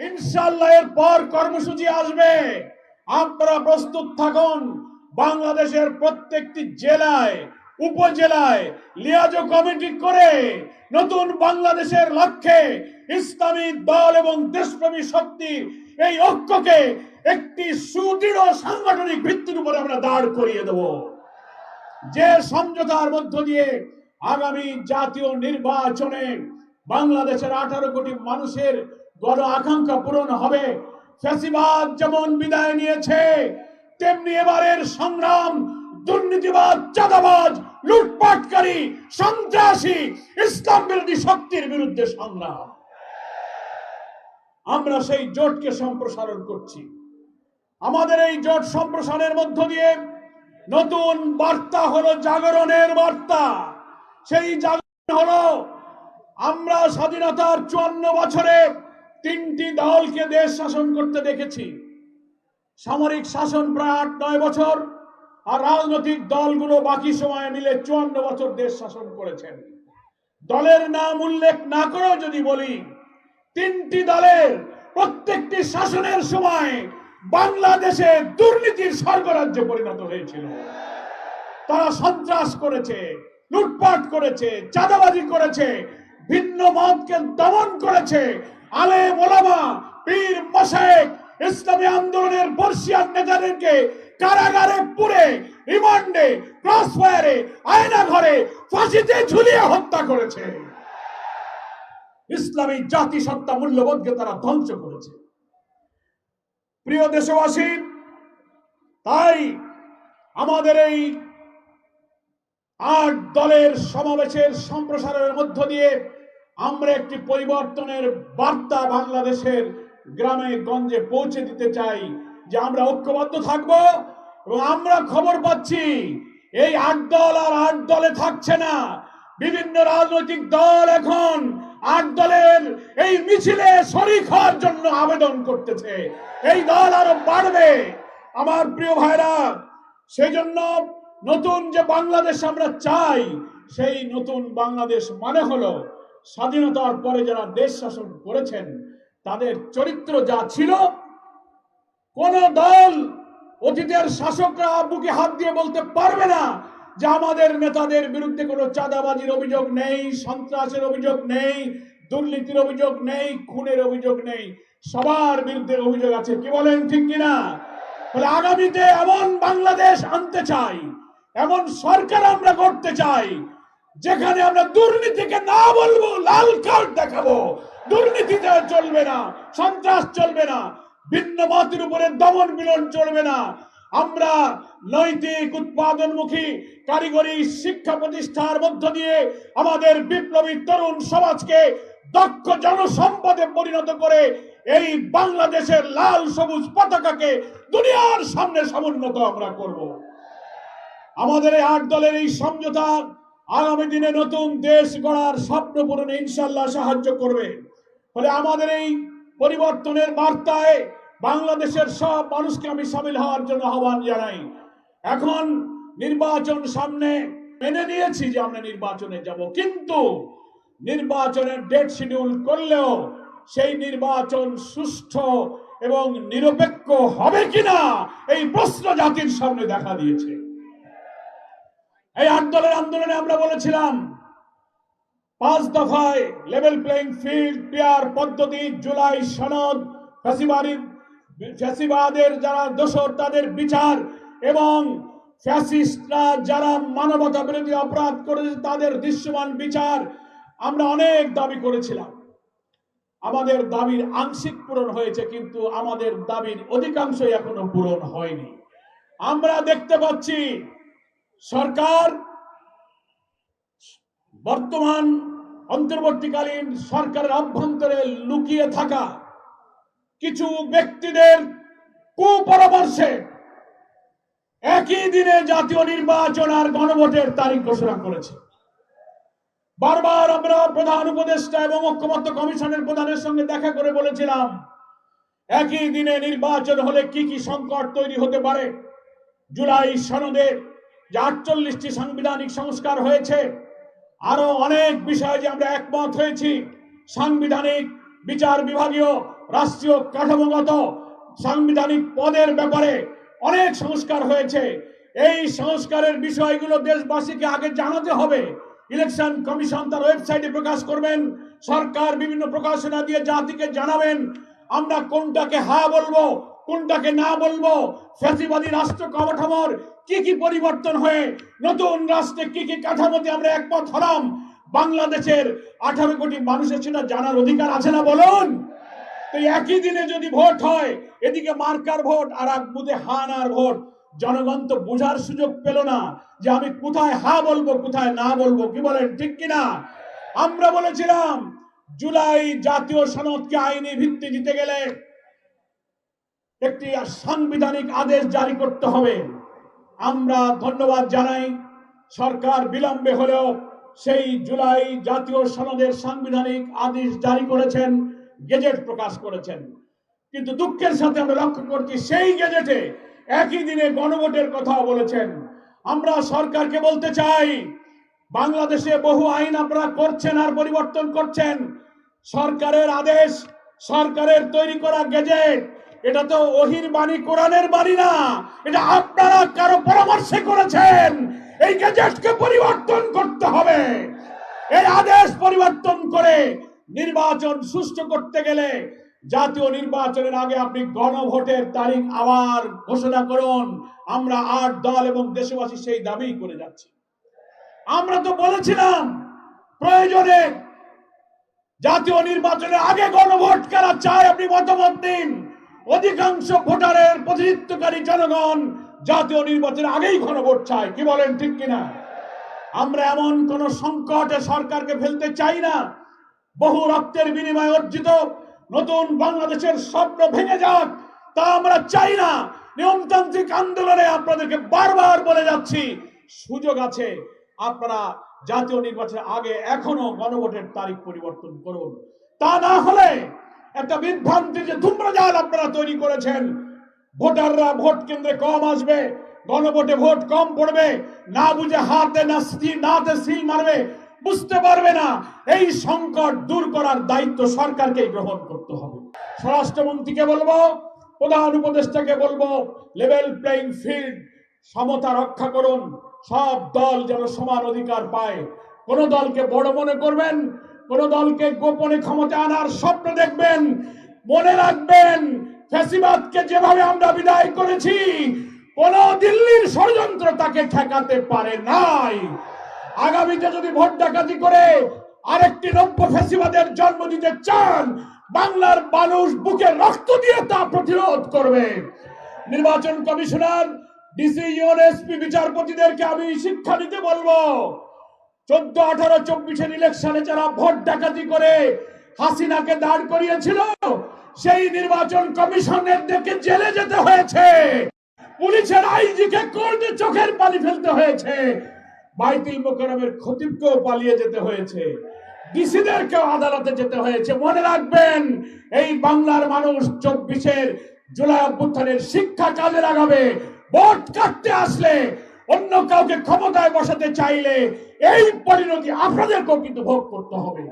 ইনশাল্লাহ এর পর কর্মসূচি আসবে। আপনারা প্রস্তুত থাকুন, বাংলাদেশের প্রত্যেকটি জেলায়, উপজেলায় লিয়াজো কমিটি করে নতুন বাংলাদেশের লক্ষ্যে ইসলামী দল এবং দেশপ্রেমী শক্তি এই ঐক্যকে একটি সুদৃঢ় সাংগঠনিক ভিত্তির উপরে আমরা দাঁড় করিয়ে দেব। যে সমঝোতার মধ্য দিয়ে আগামী জাতীয় নির্বাচনে বাংলাদেশের আঠারো কোটি মানুষের গণ আকাঙ্ক্ষা পূরণ হবে। ফ্যাসিবাদ যেমন বিদায় নিয়েছে, তেমনি এবারের সংগ্রাম দুর্নীতিবাদ, চাঁদাবাজ, লুটপাটকারী, সন্ত্রাসী, ইসলাম বিরোধী শক্তির বিরুদ্ধে সংগ্রাম। আমরা সেই জোটকে সম্প্রসারণ করছি। আমাদের এই জোট সম্প্রসারণের মধ্য দিয়ে নতুন বার্তা হলো জাগরণের বার্তা। সেই জাগরণ হলো আমরা স্বাধীনতার চুয়ান্ন বছরে তিনটি দলকে দেশ শাসন করতে দেখেছি। সামরিক শাসন প্রায় আট, নয় বছর, আর রাজনৈতিক দলগুলো বাকি সময় মিলে চুয়ান্ন বছর দেশ শাসন করেছেন। দলের নাম উল্লেখ না করেও যদি বলি, তিনটি দলের প্রত্যেকটি শাসনের সময় বাংলাদেশে দুর্নীতির স্বর্গরাজ্যে পরিণত হয়েছিল। তারা সন্ত্রাস করেছে, লুটপাট করেছে, চাঁদাবাজি করেছে, ভিন্ন মতকে দমন করেছে আলে মোলামা পীর মশায়েক ইসলামী আন্দোলনের বর্ষিয়ান নেতাদেরকে কারাগারে পুরে রিমান্ডে, ক্রসফায়ারে আয়না ঘরে ফাঁসিতে ঝুলিয়ে হত্যা করেছে। ইসলামী জাতিসত্তা মূল্যবোধকে তারা ধ্বংস করেছে। প্রিয় দেশবাসী, তাই আমাদের এই আট দলের সমাবেশের সম্প্রসারণের মধ্য দিয়ে আমরা একটি পরিবর্তনের বার্তা বাংলাদেশের গ্রামে, গঞ্জে পৌঁছে দিতে চাই যে আমরা ঐক্যবদ্ধ থাকব এবং আমরা খবর পাচ্ছি, এই আট দল আর আট দলে থাকছে না। বিভিন্ন রাজনৈতিক দল এখন আট দলের এই মিছিলে শরিক হওয়ার জন্য আবেদন করতেছে। এই দল আরও বাড়বে। আমার প্রিয় ভাইরা সেই জন্য নতুন যে বাংলাদেশ আমরা চাই, সেই নতুন বাংলাদেশ মানে হলো স্বাধীনতার পরে যারা দেশ শাসন করেছেন, তাদের চরিত্র যা ছিল, কোন দল অতীতের শাসকরা বুকে হাত দিয়ে বলতে পারবে না যে আমাদের নেতাদের বিরুদ্ধে কোনো চাঁদাবাজির অভিযোগ নেই, সন্ত্রাসের অভিযোগ নেই, দুর্নীতির অভিযোগ নেই, খুনের অভিযোগ নেই। সবার বিরুদ্ধে অভিযোগ আছে। কি বলেন ঠিক কিনা? আগামীতে এমন বাংলাদেশ আনতে চাই, এমন সরকার আমরা করতে চাই যেখানে আমরা দুর্নীতিকে না বলব, লাল কার্ড দেখাবো। দুর্নীতিতে চলবে না, সন্ত্রাস চলবে না, ভিন্ন মতের উপরে দমন মিলন চলবে না। আমরা নৈতিক উৎপাদনমুখী কারিগরি শিক্ষা প্রতিষ্ঠার মধ্য দিয়ে আমাদের বিপ্লবী তরুণ সমাজকে দক্ষ জনসম্পদে পরিণত করে এই বাংলাদেশের লাল সবুজ পতাকাকে দুনিয়ার সামনে সমুন্নত আমরা করব। আমাদের এই আট দলের এই সমঝোতা আগামী দিনে নতুন দেশ গড়ার স্বপ্ন পূরণে ইনশাল্লাহ সাহায্য করবে। ফলে আমাদের এই পরিবর্তনের বার্তায় বাংলাদেশের সব মানুষকে আমি সামিল হওয়ার জন্য আহ্বান জানাই। এখন নির্বাচন সামনে মেনে নিয়েছি যে আমরা নির্বাচনে যাব, কিন্তু নির্বাচনের ডেট শিডিউল করলেও সেই নির্বাচন সুষ্ঠু এবং নিরপেক্ষ হবে কিনা এই প্রশ্ন জাতির সামনে দেখা দিয়েছে। এই আট দলের আন্দোলনে আমরা বলেছিলাম, পাঁচ দফায় লেভেল প্লেইং ফিল্ড পেয়ার পদ্ধতি জুলাই সনদ, ফ্যাসিবাদী, ফ্যাসিবাদের যারা দোষর তাদের বিচার এবং ফ্যাসিস্টরা যারা মানবতা বিরোধী অপরাধ করেছে তাদের দৃশ্যমান বিচার আমরা অনেক দাবি করেছিলাম। আমাদের দাবির আংশিক পূরণ হয়েছে কিন্তু আমাদের দাবির অধিকাংশই এখনও পূরণ হয়নি। আমরা দেখতে পাচ্ছি সরকার বর্তমান অন্তর্বর্তীকালীন সরকারের অভ্যন্তরে লুকিয়ে থাকা কিছু ব্যক্তিদের কুপরামর্শে একই দিনে জাতীয় নির্বাচন আর গণভোটের তারিখ ঘোষণা করেছে। বারবার আমরা প্রধান উপদেষ্টা এবং ঐক্যমত্য কমিশনের প্রধানের সঙ্গে দেখা করে বলেছিলাম, একই দিনে নির্বাচন হলে কি কি সংকট তৈরি হতে পারে? জুলাই সনদের যে আটচল্লিশটি সাংবিধানিক সংস্কার হয়েছে, আরও অনেক বিষয়ে যে আমরা একমত হয়েছি। সাংবিধানিক বিচার বিভাগীয় রাষ্ট্রীয় কাঠামোগত সাংবিধানিক পদের ব্যাপারে অনেক সংস্কার হয়েছে। এই সংস্কারের বিষয়গুলো দেশবাসীকে আগে জানাতে হবে। ইলেকশন কমিশন তার ওয়েবসাইটে প্রকাশ করবেন, সরকার বিভিন্ন প্রকাশনা দিয়ে জাতিকে জানাবেন, আমরা কোনটাকে হা বলব কোনটাকে না বলব? ফ্যাসিবাদী রাষ্ট্র কাঠামোর কি কি পরিবর্তন হয়ে নতুন রাষ্ট্রে কি কি কাঠামোতে আমরা একমত হলাম? বাংলাদেশের আঠারো কোটি মানুষের সেটা জানার অধিকার আছে না বলুন? তো একই দিনে যদি ভোট হয়, এদিকে মার্কার ভোট আর এক বুধে হানার ভোট। জনগণ তো বোঝার সুযোগ পেল না যে আমি কোথায় হা বলব, কোথায় না বলব, কি বলেন, ঠিক কিনা? আমরা বলেছিলাম, জুলাই জাতীয় সনদকে আইনি ভিত্তি দিতে গেলে একটি সাংবিধানিক আদেশ জারি করতে হবে। আমরা ধন্যবাদ জানাই। সরকার বিলম্বে হলেও সেই জুলাই জাতীয় সনদের সাংবিধানিক আদেশ জারি করেছেন, গেজেট প্রকাশ করেছেন। কিন্তু দুঃখের সাথে আমরা লক্ষ্য করছি, সেই গেজেটে একই দিনে গণভোটের কথা বলেছেন। আমরা সরকারকে বলতে চাই, বাংলাদেশে বহু আইন আপনারা করছেন আর পরিবর্তন করছেন। সরকারের আদেশ, সরকারের তৈরি করা গেজেট এটা তো ওহির বাণী, কোরআনের বাণী না। এটা আপনারা কারও পরামর্শে করেছেন। এই গেজেটকে পরিবর্তন করতে হবে। এই আদেশ পরিবর্তন করে নির্বাচন সুষ্ঠু করতে গেলে জাতীয় নির্বাচনের আগে আপনি গণভোটের তারিখ আবার ঘোষণা করুন। আমরা আট দল এবং দেশবাসী সেই দাবি করে যাচ্ছি। আমরা তো বলেছিলাম, প্রয়োজনে জাতীয় নির্বাচনের আগে গণভোট কারা চায় আপনি মতামত দিন। অধিকাংশ ভোটারের প্রতিনিধিত্বকারী জনগণ জাতীয় নির্বাচনের আগেই গণভোট চায়। কি বলেন ঠিক কিনা? আমরা এমন কোন সংকটে সরকারকে ফেলতে চাই না। বহু রক্তের বিনিময়ে অর্জিত নতুন বাংলাদেশের স্বপ্ন ভেঙে যাক, তা আমরা চাই না। নিয়মতান্ত্রিক আন্দোলনে আপনাদেরকে বারবার বলে যাচ্ছি, সুযোগ আছে। আপনারা জাতীয় নির্বাচনের আগে এখনও গণভোটের তারিখ পরিবর্তন করুন। তা না হলে একটা বিভ্রান্তির যে ধূম্রজাল আপনারা তৈরি করেছেন, ভোটাররা ভোট কেন্দ্রে কম আসবে, গণভোটে ভোট কম পড়বে, না বুঝে হাতে না নাতে সিল মারবে, বুঝতে পারবে না। এই সংকট দূর করার দায়িত্ব সরকারকে গ্রহণ করতে হবে। স্বরাষ্ট্রমন্ত্রীকে বলব, প্রধান উপদেষ্টাকে বলব লেভেল প্লেইং ফিল্ড সমতা রক্ষা করুন। সব দল যেন সমান অধিকার পায়। কোন দলকে বড় মনে করবেন কোন দলকে গোপনে ক্ষমতা আনার স্বপ্ন দেখবেন, মনে রাখবেন, ফ্যাসিবাদকে যেভাবে আমরা বিদায় করেছি, কোন দিল্লির ষড়যন্ত্র তাকে ঠেকাতে পারে নাই। আগামীতে যদি ভোট ডাকাতি করে আরেকটি নব্য ফ্যাসিবাদের জন্ম দিতে চান, বাংলার মানুষ বুকে রক্ত দিয়ে তা প্রতিরোধ করবে। নির্বাচন কমিশনার, ডিসি ইউএনএসপি বিচারপতিদেরকে আমি শিক্ষা দিতে বলব চোদ্দ, আঠারো, চব্বিশের ইলেকশনে যারা ভোট ডাকাতি করে হাসিনাকে দাঁড় করিয়েছিল, সেই নির্বাচন কমিশনের দেখে জেলে যেতে হয়েছে। পুলিশের আইজিকে কোর্টে চোখের পানি ফেলতে হয়েছে। বাইতুল মোকারমের খতিবকেও পালিয়ে যেতে হয়েছে। ডিসিদেরকেও আদালতে যেতে হয়েছে। মনে রাখবেন, এই বাংলার মানুষ চব্বিশের জুলাই অভ্যুত্থানের শিক্ষা কাজে লাগাবে। ভোট কাটতে আসলে অন্য কাউকে ক্ষমতায় বসাতে চাইলে এই পরিণতি আপনাদেরকেও কিন্তু ভোগ করতে হবে।